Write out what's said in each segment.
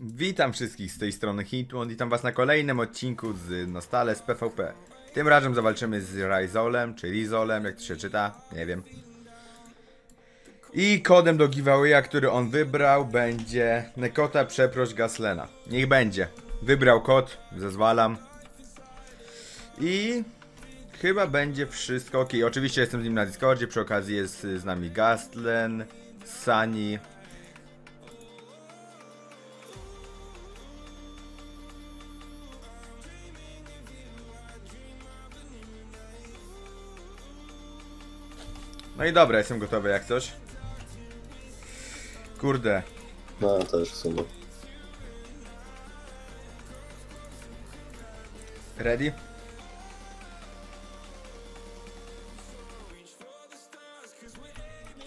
Witam wszystkich z tej strony Hitmon, witam was na kolejnym odcinku z Nostale z PvP. Tym razem zawalczymy z Rizolem, czy Rizolem, jak to się czyta, nie wiem. I kodem do giveawaya, który on wybrał, będzie Nekota przeproś Gaslena. Niech będzie. Wybrał kod, zezwalam. I chyba będzie wszystko ok. Oczywiście jestem z nim na Discordzie, przy okazji jest z nami Gastlen, Sani, No i dobra, jestem gotowy jak coś. Kurde. No, też w sumie. Ready?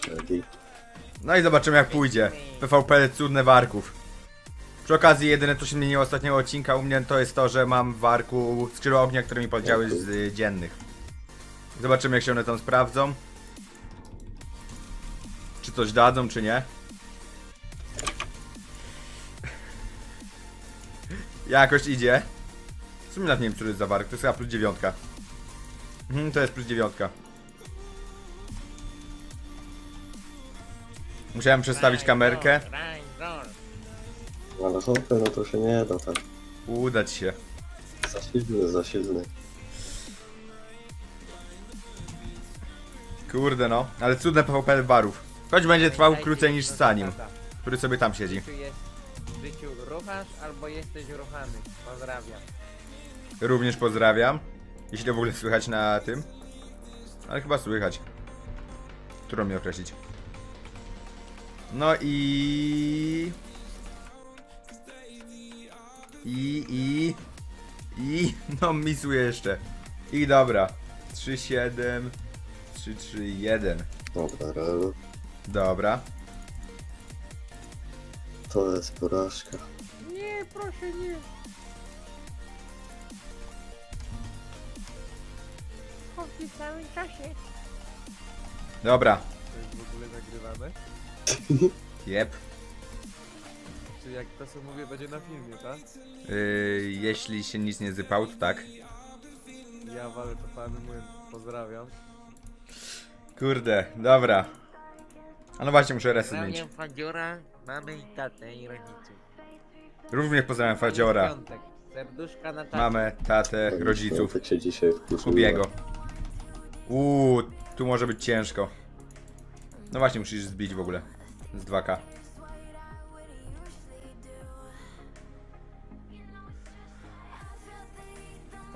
Ready. No i zobaczymy jak pójdzie. PvP cudne warków. Przy okazji jedyne co się zmieniło ostatniego odcinka u mnie to jest to, że mam w warku skrzydła ognia, które mi poddziały z y, dziennych. Zobaczymy jak się one tam sprawdzą. Czy coś dadzą, czy nie. Jakoś idzie. W sumie nawet nie wiem, to jest za wark. To jest chyba plus dziewiątka. Mhm, to jest plus dziewiątka. Musiałem przestawić kamerkę. Ale hopę, no to się nie da tak. Udać się. Za silny, za silny. Kurde no, ale cudne PvP barów. Choć będzie trwał krócej niż Sanim, który sobie tam siedzi. W życiu jest w życiu ruchasz albo jesteś ruchany. Pozdrawiam. Również pozdrawiam. Jeśli to w ogóle słychać na tym. Ale chyba słychać. Którą mi określić. No i... I, i... I... No misuję jeszcze. I dobra. 3, 7... 3, 3, 1. Dobra. Dobra. To jest porażka. Nie, proszę nie. Chodź w samym czasie. Dobra. To jest w ogóle nagrywane? Jep. Czy jak to co mówię będzie na filmie, tak? Yy, jeśli się nic nie zypał, to tak. Ja walę to panu mówię, pozdrawiam. Kurde, dobra. A no właśnie, muszę resy zmienić. Pozdrawiam Fadziora, mamę i tatę i rodziców. Również pozdrawiam Fadziora, Piątek. Serduszka na tatę. mamę, tatę, rodziców, Tak się dzisiaj. Kubiego. Uuu, tu może być ciężko. No właśnie, musisz zbić w ogóle. Z 2K.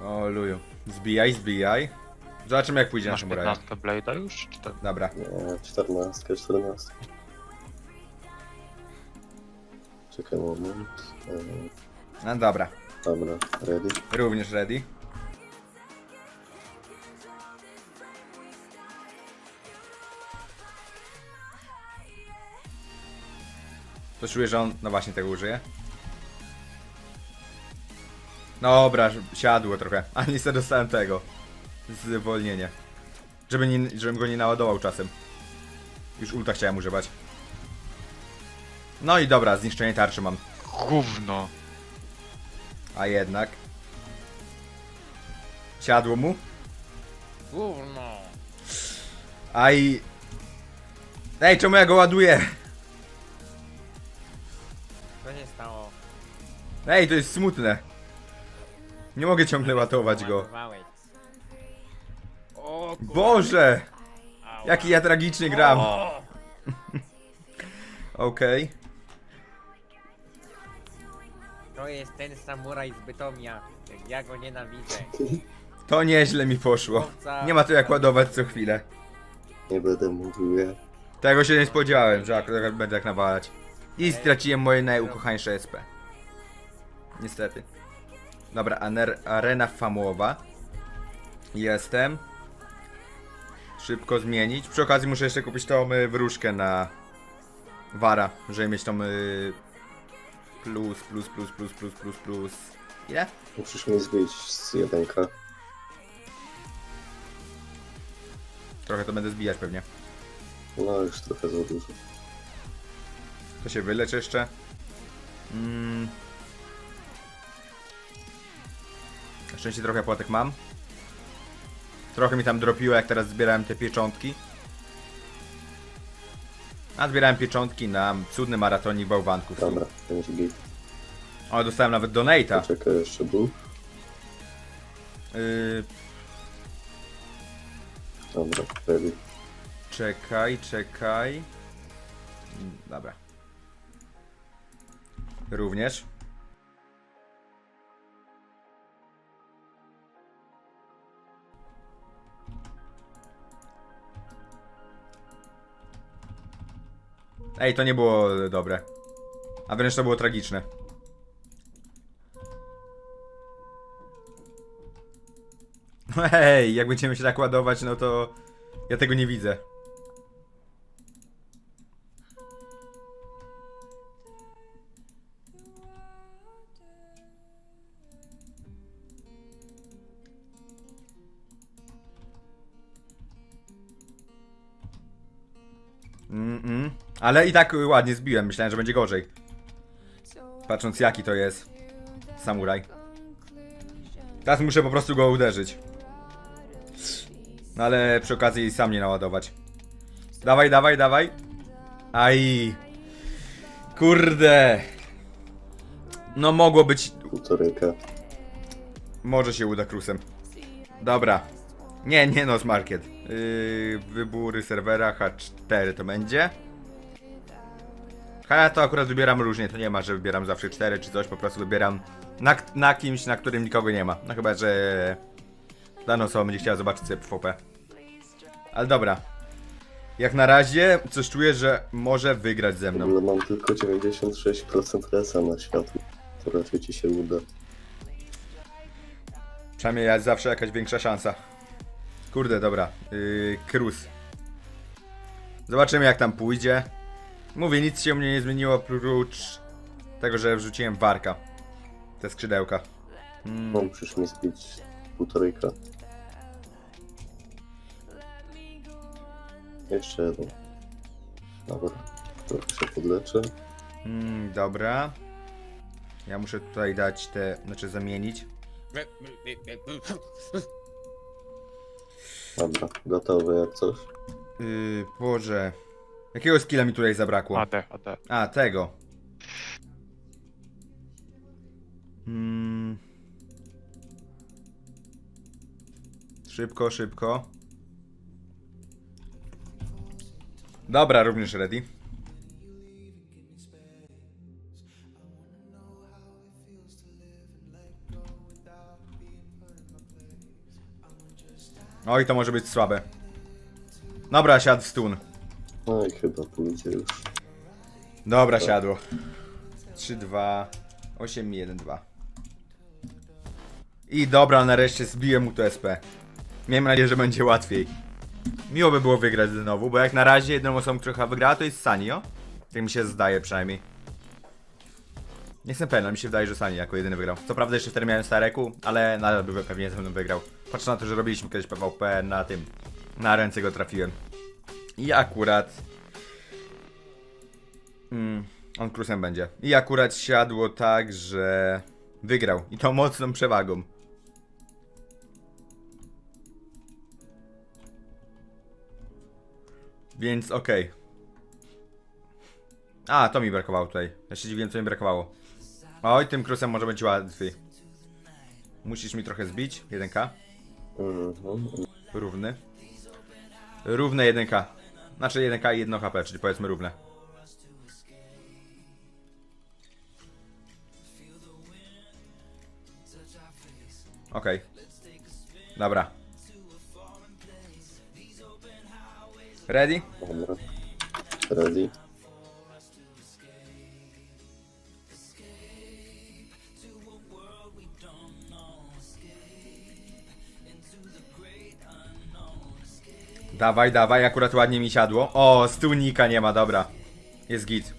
O, luju. Zbijaj, zbijaj. Zobaczymy jak pójdzie Masz naszemu raju. 15 Blade'a już? Czy tak? Dobra. Nie, 14, 14. Czekaj moment. Eee, No dobra. dobra, ready. Również ready. To czuję, że on, no właśnie tego użyje. Dobra, siadło trochę. A niestety dostałem tego. Zwolnienie. Żeby nie, żebym go nie naładował czasem. Już ulta chciałem używać. No i dobra, zniszczenie tarczy mam. Gówno! A jednak. Siadło mu. Gówno. Aj. Ej, czemu ja go ładuję? Co się stało? Ej, to jest smutne. Nie mogę ciągle ładować go. Ładowałeś. O. Boże! Ała. Jaki ja tragicznie gram. O! Okej. To jest ten samuraj z Bytomia. Jak ja go nienawidzę. To nieźle mi poszło. Nie ma tu jak ładować co chwilę. Nie będę mówił ja. Tego się nie spodziewałem, że akurat będę tak nawalać. I straciłem moje najukochańsze SP. Niestety. Dobra, aner, arena famułowa. Jestem. Szybko zmienić. Przy okazji muszę jeszcze kupić tą y, wróżkę na Wara, żeby mieć tą y, plus, plus, plus, plus, plus, plus, plus. Ile? Musisz mi zbić z jedynka. Trochę to będę zbijać pewnie. No już trochę za dużo. To się wylecz jeszcze. Mm. Na szczęście trochę płatek mam. Trochę mi tam dropiło, jak teraz zbierałem te pieczątki. A zbierałem pieczątki na cudny maratonik bałwanków. Dobra, będzie git. O, dostałem nawet donate'a. Czekaj, jeszcze był. Yy, Dobra, ready. czekaj, czekaj. Dobra. Również. Ej, to nie było dobre. A wręcz to było tragiczne. Hej, jak będziemy się tak ładować, no to ja tego nie widzę. Ale i tak ładnie zbiłem, myślałem, że będzie gorzej. Patrząc jaki to jest samuraj. Teraz muszę po prostu go uderzyć. No ale przy okazji sam nie naładować. Dawaj, dawaj, dawaj. Aj. Kurde. No mogło być. Półtoryka. Może się uda krusem. Dobra. Nie, nie no, Market. Yy, wybory serwera H4 to będzie. A ja to akurat wybieram różnie, to nie ma, że wybieram zawsze 4 czy coś, po prostu wybieram na, na kimś, na którym nikogo nie ma. No chyba, że dana osoba będzie chciała zobaczyć sobie PvP. Ale dobra. Jak na razie coś czuję, że może wygrać ze W mną. ogóle mam tylko 96% resa na światło. To raczej ci się uda. Przynajmniej jest zawsze jakaś większa szansa. Kurde, dobra. Yy, Cruz. Zobaczymy jak tam pójdzie. Mówię, nic się u mnie nie zmieniło oprócz tego, że wrzuciłem warka. Te skrzydełka. Mm, musisz mi zbić półtoryka. Jeszcze jeden. Dobra, trochę się podleczę. mm, dobra. Ja muszę tutaj dać te, znaczy zamienić. Dobra, gotowy jak coś. Yy, Boże. Jakiego skilla mi tutaj zabrakło? AD, AD. A, tego. Mm. Szybko, szybko. Dobra, również ready. Oj, to może być słabe. Dobra, siadł stun. No i chyba pójdzie już. Dobra, siadło. 3, 2, 8, 1, 2. I dobra, nareszcie zbiłem mu to SP. Miejmy nadzieję, że będzie łatwiej. Miło by było wygrać znowu, bo jak na razie jedną osobą, która wygrała, to jest Sanio. Tak mi się zdaje przynajmniej. Nie jestem pewien, ale mi się wydaje, że Sani jako jedyny wygrał. Co prawda jeszcze wtedy miałem Stareku, ale nadal by pewnie ze mną wygrał. Patrz na to, że robiliśmy kiedyś PvP na tym. Na ręce go trafiłem. I akurat Mm, on krusem będzie. I akurat siadło tak, że wygrał. I to mocną przewagą. Więc okej. A, to mi brakowało tutaj. Ja się dziwiłem, co mi brakowało. Oj, tym krusem może być łatwiej. Musisz mi trochę zbić. 1k. Mhm. Równy. Równe 1k. Znaczy 1k i 1 HP, czyli powiedzmy równe. Okej. Dobra. Ready? Ready? Dawaj, dawaj, akurat ładnie mi siadło. O, stunika nie ma, dobra. Jest git.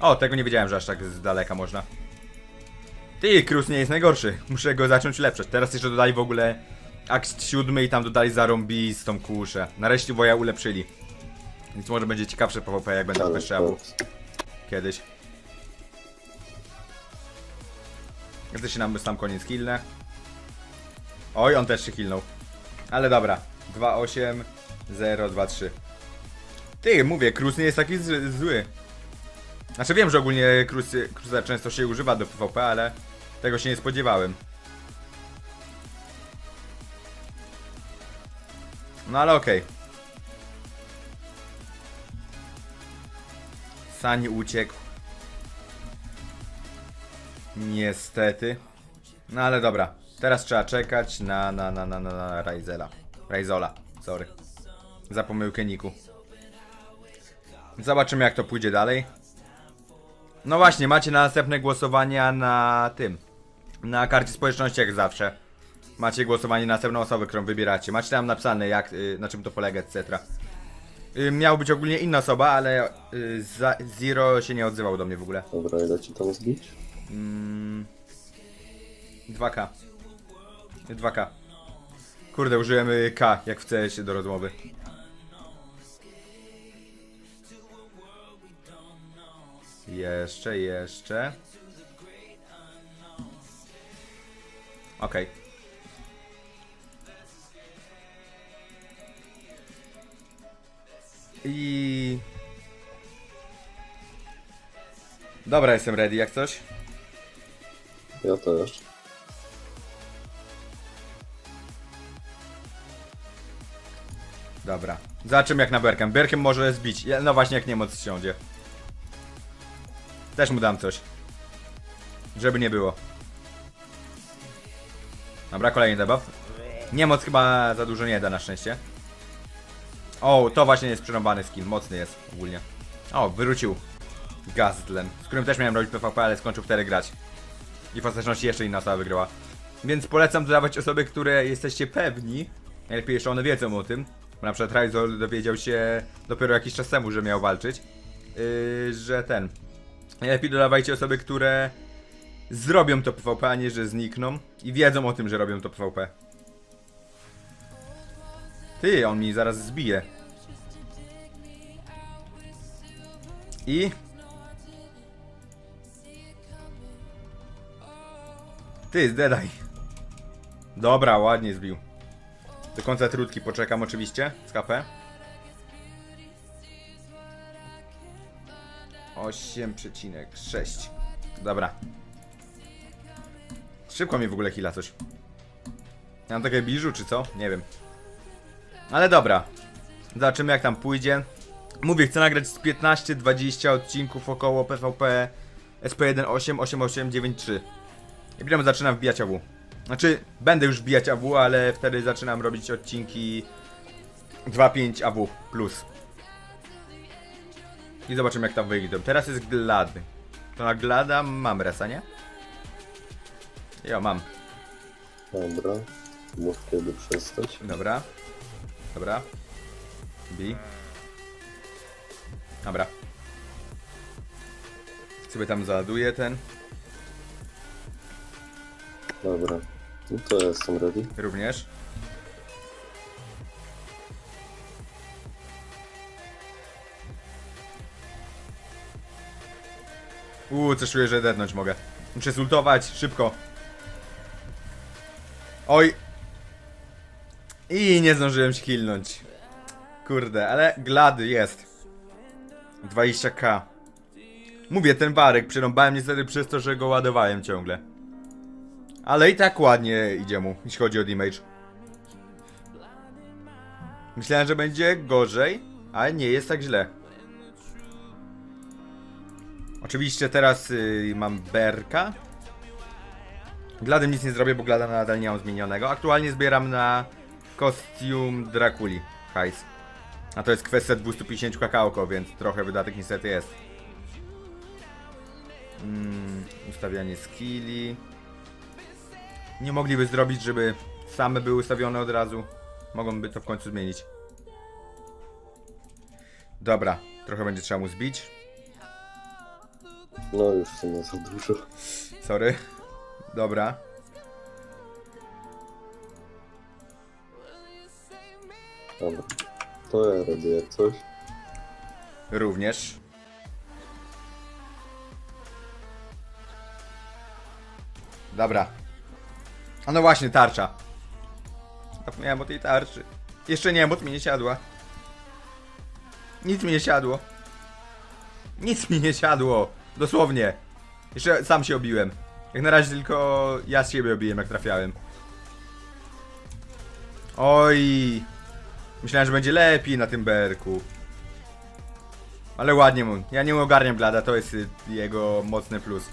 O, tego nie wiedziałem, że aż tak z daleka można. Ty, Krus nie jest najgorszy. Muszę go zacząć lepszać. Teraz jeszcze dodali w ogóle akt siódmy i tam dodali zarąbistą kuszę. Nareszcie woja ulepszyli. Więc może będzie ciekawsze PvP, jak będę wyszedł kiedyś. Się nam sam koniec killne. Oj, on też się hilnął. Ale dobra. 2, 8, 0, 2, 3. Ty, mówię, Krus nie jest taki zły. Znaczy wiem, że ogólnie Cruza często się używa do PvP, ale tego się nie spodziewałem. No ale okej. Sani uciekł. Niestety. No ale dobra. Teraz trzeba czekać na na na na na, na Raizela. Raizola, sorry. Za pomyłkę Niku. Zobaczymy jak to pójdzie dalej. No właśnie, macie na następne głosowania na tym. Na karcie społeczności jak zawsze. Macie głosowanie na następną osobę, którą wybieracie. Macie tam napisane jak, y, na czym to polega, etc. Y, miał być ogólnie inna osoba, ale y, za, Zero się nie odzywał do mnie w ogóle. Dobra, ile ci tam zbić? Mm, 2K. 2K. Kurde, użyłem y, K, jak w CS do rozmowy. Jeszcze, jeszcze. Okej. I... Dobra, jestem ready jak coś. Ja też. Dobra. Zobaczymy jak na Berkiem. Berkiem może zbić. No właśnie jak niemoc siądzie. Też mu dam coś. Żeby nie było. Dobra, kolejny debuff. Niemoc chyba za dużo nie da na szczęście. O, to właśnie jest przerąbany skin. Mocny jest ogólnie. O, wyrzucił. Gazdlen, z którym też miałem robić PvP, ale skończył wtedy grać. I w ostateczności jeszcze inna osoba wygrała. Więc polecam dodawać osoby, które jesteście pewni. Najlepiej jeszcze one wiedzą o tym. Bo na przykład Ryzol dowiedział się dopiero jakiś czas temu, że miał walczyć. Yy, że ten. Najlepiej dodawajcie osoby, które zrobią to PvP, a nie że znikną. I wiedzą o tym, że robią to PvP. Ty, on mi zaraz zbije. I Ty, zdedaj. Dobra, ładnie zbił. Do końca trudki poczekam oczywiście z KP. 8,6 Dobra. Szybko mi w ogóle hila coś. Ja mam takie biżu czy co? Nie wiem. Ale dobra. Zobaczymy jak tam pójdzie. Mówię, chcę nagrać z 15-20 odcinków około PvP SP18 8893. I potem zaczynam wbijać AW. Znaczy, będę już wbijać AW, ale wtedy zaczynam robić odcinki 2.5 AW plus. I zobaczymy jak tam wyjdą. Teraz jest Glad. To na Glada mam resa, nie? Jo, mam. Dobra. Mów kiedy przestać. Dobra. Dobra. Bi. Dobra. Sobie tam załaduję ten. Dobra. No to jestem ready. Również. Uuu, coś czuję, że dednąć mogę. Muszę zultować, szybko. Oj. I nie zdążyłem się hilnąć. Kurde, ale glady jest. 20k. Mówię, ten barek przerąbałem niestety przez to, że go ładowałem ciągle. Ale i tak ładnie idzie mu, jeśli chodzi o damage. Myślałem, że będzie gorzej, ale nie jest tak źle. Oczywiście teraz y, mam Berka. Gladem nic nie zrobię, bo Glada nadal nie mam zmienionego. Aktualnie zbieram na kostium Drakuli. Hajs. A to jest kwestia 250 kakaoko, więc trochę wydatek niestety jest. Mm, ustawianie skilli. Nie mogliby zrobić, żeby same były ustawione od razu. Mogą by to w końcu zmienić. Dobra, trochę będzie trzeba mu zbić. No już w sumie za dużo. Sorry. Dobra. Dobra. To ja ready jak coś. Również. Dobra. A no właśnie, tarcza. Zapomniałem o tej tarczy. Jeszcze nie, moc mi nie siadła. Nic mi nie siadło. Nic mi nie siadło. Dosłownie. Jeszcze sam się obiłem. Jak na razie tylko ja z siebie obiłem, jak trafiałem. Oj. Myślałem, że będzie lepiej na tym berku. Ale ładnie mu. Ja nie ogarniam Glada, to jest jego mocny plus.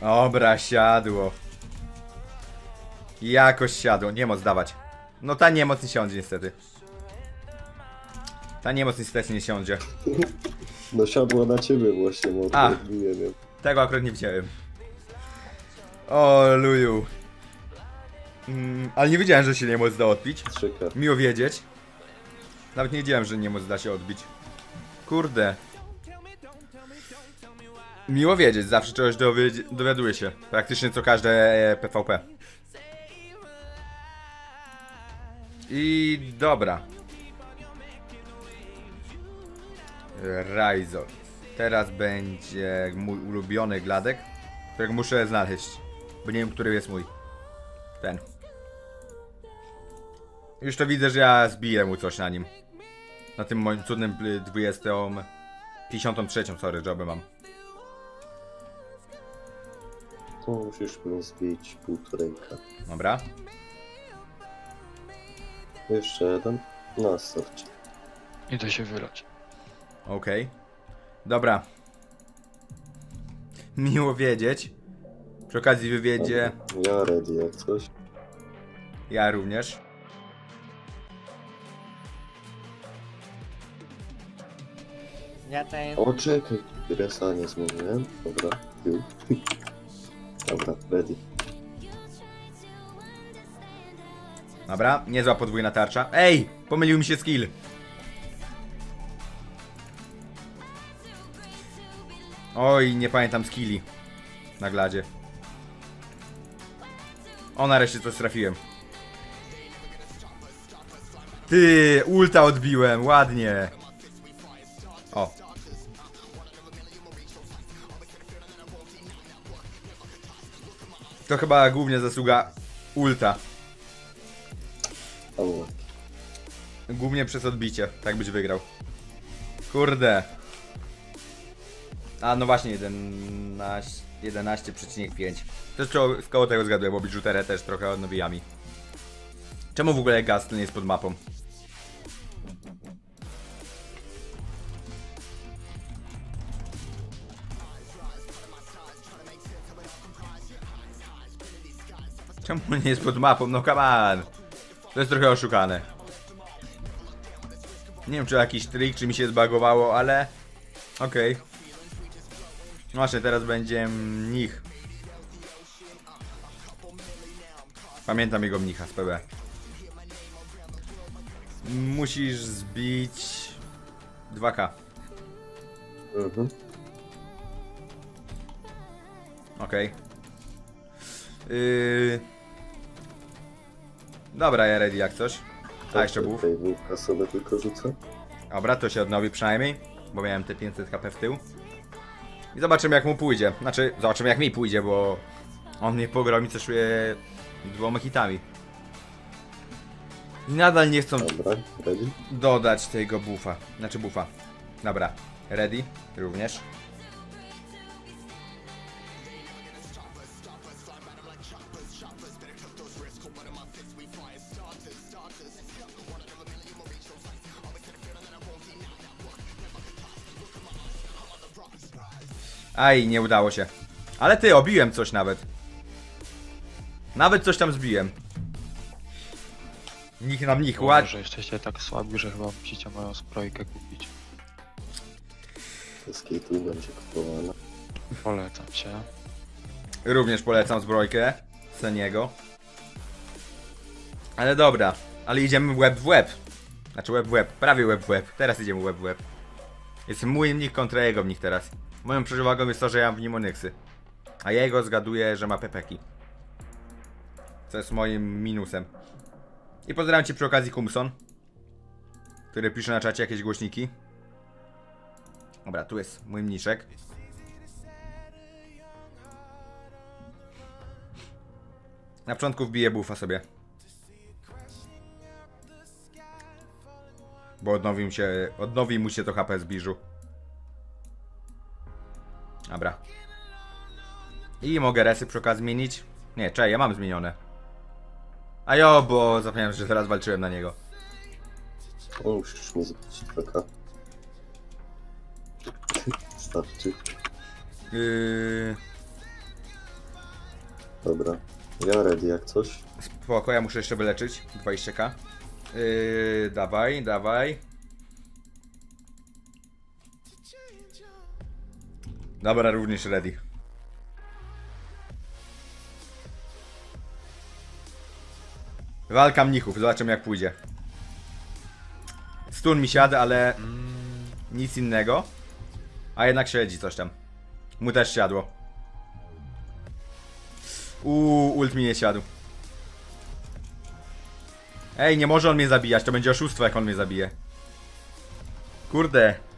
Dobra, siadło. Jakoś siadło, nie moc dawać. No ta niemoc nie siądzie niestety. Ta niemoc niestety nie siądzie. No siadła na ciebie właśnie, bo A. odbiłem ją. Tego akurat nie widziałem. O, luju. Mm, ale nie wiedziałem, że się niemoc da odbić. Trzyka. Miło wiedzieć. Nawet nie wiedziałem, że niemoc da się odbić. Kurde. Miło wiedzieć, zawsze czegoś dowiedz- dowiaduję się. Praktycznie co każde e, PvP. I dobra. Raizo. Teraz będzie mój ulubiony gladek, którego muszę znaleźć. Bo nie wiem, który jest mój. Ten. Już to widzę, że ja zbiję mu coś na nim. Na tym moim cudnym y, 20. 53, sorry, joby mam. Musisz mu zbić półtorejka. Dobra. Jeszcze jeden. Na starcie. Idę się wylać. Okej. Dobra. Miło wiedzieć. Przy okazji wywiedzie Ja ready jak coś. ja również. Ja ten... O, czekaj. Resa nie zmieniłem. Dobra. Ju. Dobra, ready. Dobra, niezła podwójna tarcza. Ej! Pomylił mi się skill. Oj, nie pamiętam skilli. Na gladzie. O, nareszcie coś trafiłem. Ty, ulta odbiłem, ładnie. To chyba głównie zasługa ulta. Głównie przez odbicie, tak byś wygrał. Kurde. A no właśnie, 11 11,5. Też koło- koło tego zgadłem, bo biżuterię też trochę odnowijami. Czemu w ogóle Gaston jest pod mapą? Czemu nie jest pod mapą? No come on. To jest trochę oszukane. Nie wiem, czy jakiś trik, czy mi się zbagowało, ale... Okej. Właśnie, teraz będzie mnich. Pamiętam jego mnicha z PB. Musisz zbić... 2K. Mhm. Okej. Yy... Dobra, ja ready jak coś. A, jeszcze. Tutaj bułka sobie tylko rzucę. Dobra, to się odnowi przynajmniej, bo miałem te 500 HP w tył. I zobaczymy jak mu pójdzie. Znaczy, zobaczymy jak mi pójdzie, bo on mnie pograł mi coś czuje dwoma hitami. I nadal nie chcą Dobra, ready. dodać tego buffa. Znaczy buffa. Dobra, ready również. Aj, nie udało się. Ale ty, obiłem coś nawet. Nawet coś tam zbiłem. Nich na nich, Bo ład... Może jesteście tak słabi, że chyba musicie moją zbrojkę kupić. Z tu będzie kupowana. Polecam cię. Również polecam zbrojkę Seniego. Ale dobra, ale idziemy web w web. Znaczy web w web, prawie web w web. Teraz idziemy web w web. Jest mój mnik kontra jego mnik teraz. Moją przewagą jest to, że ja mam w nim. A jego zgaduję, że ma pepeki. Co jest moim minusem. I pozdrawiam cię przy okazji Kumson. Który pisze na czacie jakieś głośniki. Dobra, tu jest mój mniszek. Na początku wbiję buffa sobie. Bo odnowi mu się, odnowi mu się to HP z biżu. Dobra. I mogę resy przy okazji zmienić. Nie, czekaj, ja mam zmienione. A jo, bo zapomniałem, że teraz walczyłem na niego. O, musisz zbić trochę. Starczy. Yy, Dobra. Ja ready jak coś. spoko, ja muszę jeszcze wyleczyć. 20k. Yy, dawaj, dawaj. Dobra, również ready. Walka mnichów, zobaczymy jak pójdzie. Stun mi siada, ale nic innego. A jednak śledzi coś tam. Mu też siadło. Uuu, ult mi nie siadł. Ej, nie może on mnie zabijać, to będzie oszustwo jak on mnie zabije. Kurde.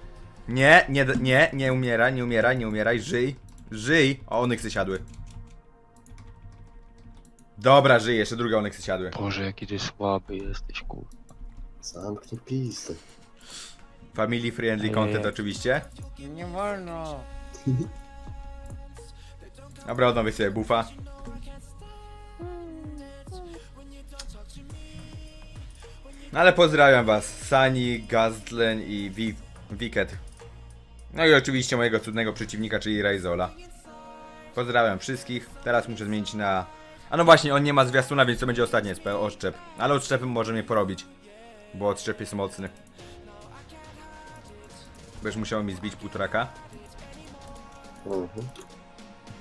Nie, nie, nie, nie umieraj, nie umieraj, nie umieraj, żyj. Żyj. O, onyksy siadły. Dobra, żyj, jeszcze drugie onyksy siadły. Boże, jaki ty słaby jesteś, kurwa. Zamknij pizdę. Family friendly content oczywiście. Nie wolno. Dobra, odnowię sobie buffa. No ale pozdrawiam was, Sani, Gaztlen i Wi- Wicket. No i oczywiście mojego cudnego przeciwnika, czyli Raizola. Pozdrawiam wszystkich. Teraz muszę zmienić na... A no właśnie, on nie ma zwiastuna, więc to będzie ostatni odszczep. Ale odszczepem może mnie porobić. Bo odszczep jest mocny. Będziesz musiał mi zbić półtoraka. Mhm.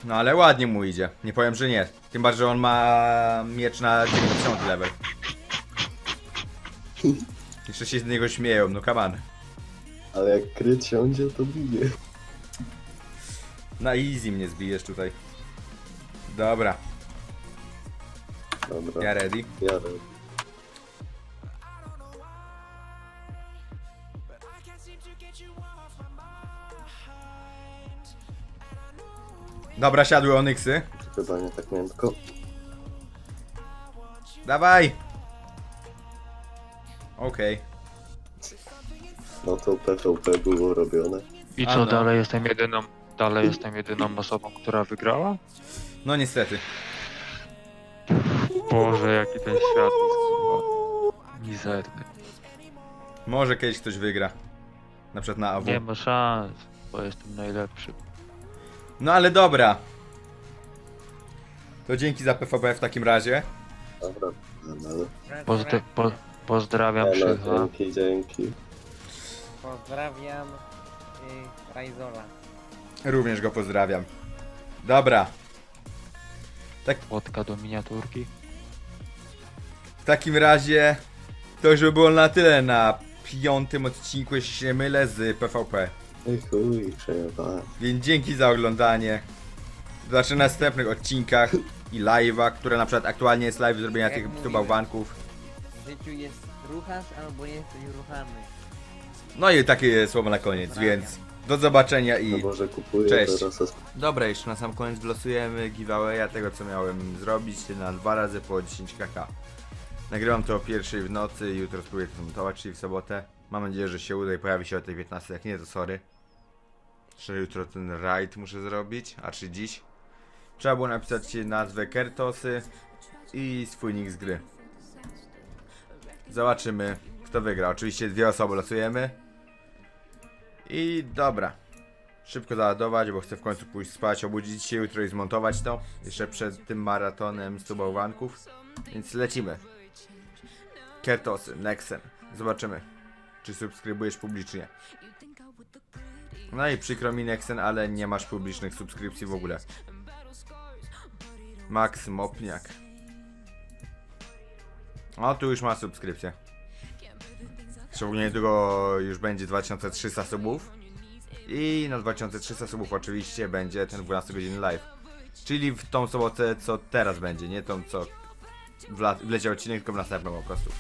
No ale ładnie mu idzie. Nie powiem, że nie. Tym bardziej, że on ma miecz na 90 level. Jeszcze się z niego śmieją, no kaman. Ale jak kryt siądzie, to bije. Na easy mnie zbijesz tutaj. Dobra, Dobra. ja ready. Ja ready. Dobra, siadły onyksy. Chyba nie tak miętko. Dawaj! Okej. No to PvP było robione. I co, no. dalej jestem jedyną, dalej jestem jedyną osobą, która wygrała? No niestety. Boże, jaki ten świat jest, kurwa. Mizerny. Może kiedyś ktoś wygra. Na przykład na AW. Nie ma szans, bo jestem najlepszy. No ale dobra. To dzięki za PvP w takim razie. Dobra. Ale... Pozdra po pozdrawiam Ale Krzycha. dzięki, dzięki. Pozdrawiam y, Raizola. Również go pozdrawiam. Dobra. Łotka do miniaturki. W takim razie to już by było na tyle na piątym odcinku, jeśli się nie mylę, z PvP. Ej chuj, przejebałem. Więc dzięki za oglądanie. Zobaczymy w następnych odcinkach i live'ach, które na przykład aktualnie jest live zrobienia Jak tych mówiłem. subałwanków. W życiu jest ruchasz albo jesteś ruchany. No i takie słowo na koniec, więc do zobaczenia No i... może kupuję Cześć. teraz Dobra, jeszcze na sam koniec wlosujemy giveawaya tego co miałem zrobić na dwa razy po 10 kk. Nagrywam to o pierwszej w nocy, jutro spróbuję to montować, czyli w sobotę. Mam nadzieję, że się uda i pojawi się o tej 15, jak nie to sorry. Że jutro ten raid muszę zrobić, a czy dziś. Trzeba było napisać nazwę Kertosy i swój nick z gry. Zobaczymy kto wygra. Oczywiście dwie osoby losujemy. I dobra szybko załadować, bo chcę w końcu pójść spać, obudzić się jutro i zmontować to. Jeszcze przed tym maratonem subałwanków. Więc lecimy. Kertosy, Nexen. Zobaczymy, czy subskrybujesz publicznie. No i przykro mi Nexen, ale nie masz publicznych subskrypcji w ogóle. Max Mopniak. O, tu już ma subskrypcję. Szczególnie niedługo już będzie 2300 subów. I na 2300 subów oczywiście będzie ten 12 godziny live. Czyli w tą sobotę, co teraz będzie, nie tą, co wleciał odcinek, tylko w następną po prostu.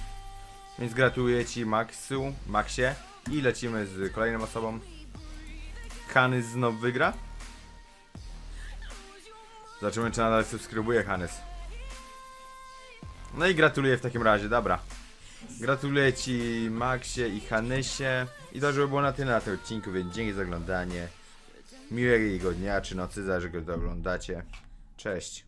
Więc gratuluję Ci Maxu, Maxie i lecimy z kolejną osobą. Hanys znowu wygra. Zobaczymy, czy nadal subskrybuje Hanys. No i gratuluję w takim razie, dobra. Gratuluję ci Maxie i Hanysie. I to, żeby było na tyle na tym odcinku, więc dzięki za oglądanie. Miłego dnia czy nocy, zależy, kiedy to oglądacie. Cześć.